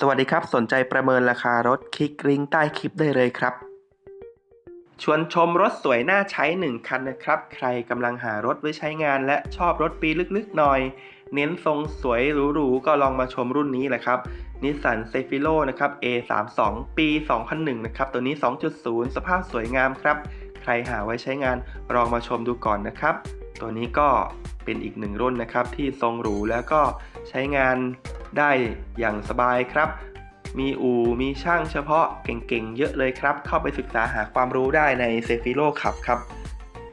สวัสดีครับ สนใจประเมินราคารถคลิกลิงก์ใต้คลิปได้เลยครับ ชวนชมรถสวยน่าใช้ 1 คันนะครับ ใครกำลังหารถไว้ใช้งานและชอบรถปีลึกๆหน่อย เน้นทรงสวยหรูๆ ก็ลองมาชมรุ่นนี้แหละครับนิสสันเซฟิโลนะครับ A32 ปี 2001 นะครับ ตัวนี้ 2.0 สภาพสวยงามครับ ใครหาไว้ใช้งานลองมาชมดูก่อนนะครับ ตัวนี้ก็เป็นอีกหนึ่งรุ่นนะครับที่ทรงหรูแล้วก็ใช้งานได้อย่างสบายครับ มีอู่มีช่างเฉพาะเก่งๆ เยอะเลยครับ เข้าไปศึกษาหาความรู้ได้ในเซฟิโลขับครับ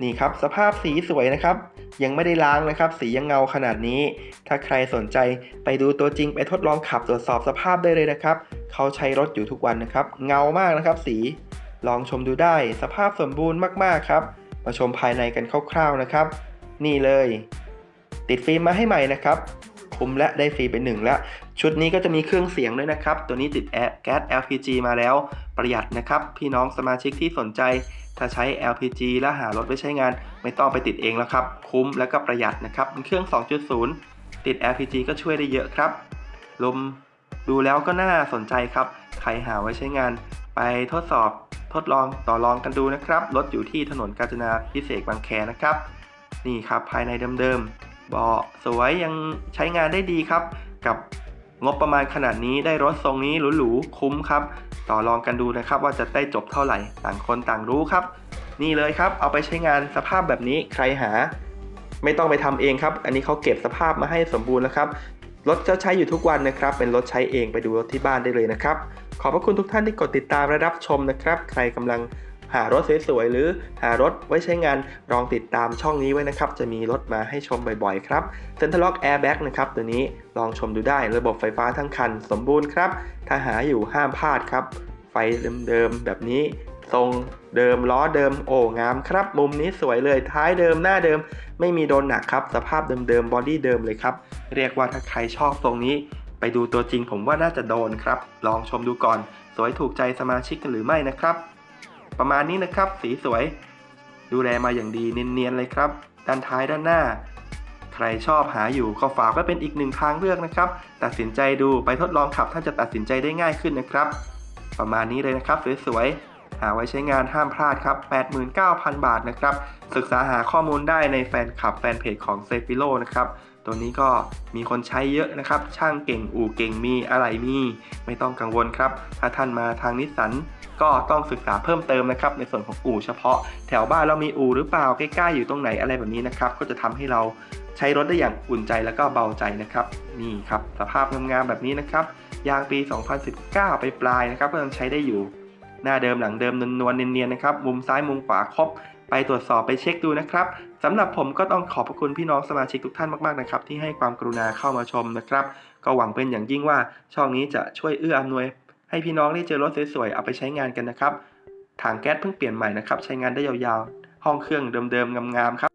นี่ครับสภาพสีสวยนะครับ ยังไม่ได้ล้างนะครับ สียังเงาขนาดนี้ ถ้าใครสนใจไปดูตัวจริงไปทดลองขับตรวจสอบสภาพได้เลยนะครับ เขาใช้รถอยู่ทุกวันนะครับ เงามากนะครับ สีลองชมดูได้สภาพสมบูรณ์มากๆครับ มาชมภายในกันคร่าวๆนะครับ นี่เลย ติดฟิล์มมาให้ใหม่นะครับคุ้มและได้ฟรีไปหนึ่งแล้ว ชุดนี้ก็จะมีเครื่องเสียงด้วยนะครับ ตัวนี้ติดแอแก๊ส LPG มาแล้วประหยัดนะครับ พี่น้องสมาชิกที่สนใจ ถ้าใช้ LPG และหารถไว้ใช้งาน ไม่ต้องไปติดเองแล้วครับ คุ้มและก็ประหยัดนะครับเป็นเครื่อง 2.0 ติด LPG ก็ช่วยได้เยอะครับ ลมดูแล้วก็น่าสนใจครับ ใครหาไว้ใช้งาน ไปทดสอบทดลองต่อรองกันดูนะครับ รถอยู่ที่ถนนกาญจนาพิเศษบางแคนะครับ นี่ครับภายในเดิมๆเบาะสวยยังใช้งานได้ดีครับ กับงบประมาณขนาดนี้ได้รถทรงนี้หรูๆคุ้มครับ ต่อรองกันดูนะครับว่าจะได้จบเท่าไหร่ต่างคนต่างรู้ครับ นี่เลยครับ เอาไปใช้งานสภาพแบบนี้ใครหา ไม่ต้องไปทำเองครับ อันนี้เขาเก็บสภาพมาให้สมบูรณ์แล้วครับรถจะใช้อยู่ทุกวันนะครับ เป็นรถใช้เองไปดูรถที่บ้านได้เลยนะครับ ขอบพระคุณทุกท่านที่กดติดตามและรับชมนะครับ ใครกำลัง หารถสวยๆหรือหารถไว้ใช้งานลองติดตามช่องนี้ไว้นะครับ จะมีรถมาให้ชมบ่อยๆครับ Center Lock Airbag นะครับตัวนี้ลองชมดูได้ระบบไฟฟ้าทั้งคันสมบูรณ์ครับ ถ้าหาอยู่ห้ามพลาดครับ ไฟเดิมๆแบบนี้ทรงเดิมล้อเดิมโอ้งามครับ มุมนี้สวยเลยท้ายเดิมหน้าเดิม ไม่มีโดนหนักครับ สภาพเดิมๆบอดี้เดิมเลยครับ เรียกว่าถ้าใครชอบทรงนี้ ไปดูตัวจริงผมว่าน่าจะโดนครับ ลองชมดูก่อน สวยถูกใจสมาชิกกันหรือไม่นะครับ ประมาณนี้นะครับ สีสวย ดูแลมาอย่างดีเนียนๆเลยครับ ด้านท้ายด้านหน้า ใครชอบหาอยู่ก็ฝากไว้เป็นอีกหนึ่งทางเลือกนะครับ ตัดสินใจดูไปทดลองขับท่านจะตัดสินใจได้ง่ายขึ้นนะครับ ประมาณนี้เลยนะครับ สวยๆหาไว้ใช้งานห้ามพลาดครับ 89,000 บาทนะครับ ศึกษาหาข้อมูลได้ในแฟนคลับแฟนเพจของเซฟิโลนะครับ ตัวนี้ก็มีคนใช้เยอะนะครับ ช่างเก่งอู่เก่งมีอะไรมี ไม่ต้องกังวลครับ ถ้าท่านมาทางนิสสันก็ต้องศึกษาเพิ่มเติมนะครับ ในส่วนของอู่เฉพาะ แถวบ้านเรามีอู่หรือเปล่าใกล้ๆอยู่ตรงไหนอะไรแบบนี้นะครับ ก็จะทำให้เราใช้รถได้อย่างอุ่นใจแล้วก็เบาใจนะครับนี่ครับสภาพงามๆแบบนี้นะครับยางปี 2019 ไปปลายนะครับก็ยังใช้ได้อยู่ หน้าเดิมหลังเดิมนวลๆเนียนๆนะครับมุมซ้ายมุมขวาครบ ไปตรวจสอบไปเช็คดูนะครับสำหรับผมก็ต้องขอบพระคุณพี่น้องสมาชิกทุกท่านมากๆนะครับที่ให้ความกรุณาเข้ามาชมนะครับ ก็หวังเป็นอย่างยิ่งว่าช่องนี้จะช่วยเอื้ออำนวย ให้พี่น้องได้เจอรถสวยๆเอาไปใช้งานกันนะครับถังแก๊สเพิ่งเปลี่ยนใหม่นะครับใช้งานได้ยาวๆ ห้องเครื่องเดิมๆงามๆครับ